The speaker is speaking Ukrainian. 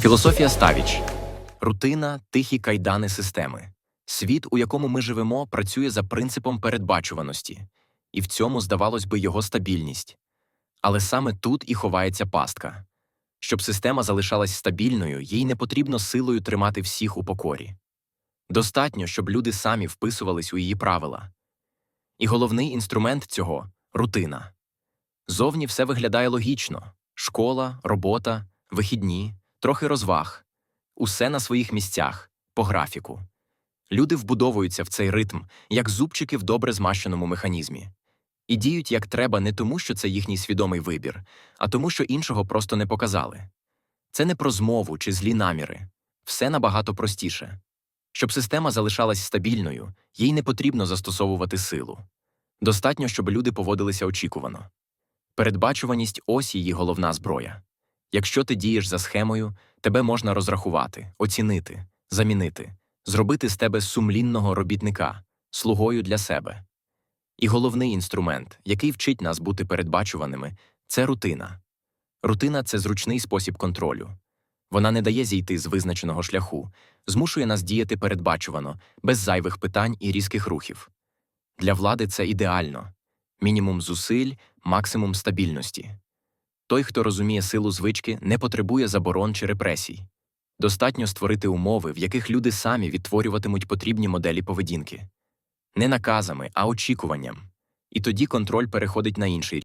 Філософія Ставіч рутина, тихі кайдани системи. Світ, у якому ми живемо, працює за принципом передбачуваності, і в цьому, здавалось би, його стабільність. Але саме тут і ховається пастка. Щоб система залишалась стабільною, їй не потрібно силою тримати всіх у покорі. Достатньо, щоб люди самі вписувались у її правила. І головний інструмент цього рутина. Зовні все виглядає логічно: школа, робота, вихідні, трохи розваг, усе на своїх місцях, по графіку. Люди вбудовуються в цей ритм, як зубчики в добре змащеному механізмі, і діють як треба не тому, що це їхній свідомий вибір, а тому, що іншого просто не показали. Це не про змову чи злі наміри, все набагато простіше. Щоб система залишалась стабільною, їй не потрібно застосовувати силу. Достатньо, щоб люди поводилися очікувано. Передбачуваність ось її головна зброя. Якщо ти дієш за схемою, тебе можна розрахувати, оцінити, замінити, зробити з тебе сумлінного робітника, слугою для себе. І головний інструмент, який вчить нас бути передбачуваними, це рутина. Рутина це зручний спосіб контролю. Вона не дає зійти з визначеного шляху, змушує нас діяти передбачувано, без зайвих питань і різких рухів. Для влади це ідеально мінімум зусиль, максимум стабільності. Той, хто розуміє силу звички, не потребує заборон чи репресій. Достатньо створити умови, в яких люди самі відтворюватимуть потрібні моделі поведінки. Не наказами, а очікуванням. І тоді контроль переходить на інший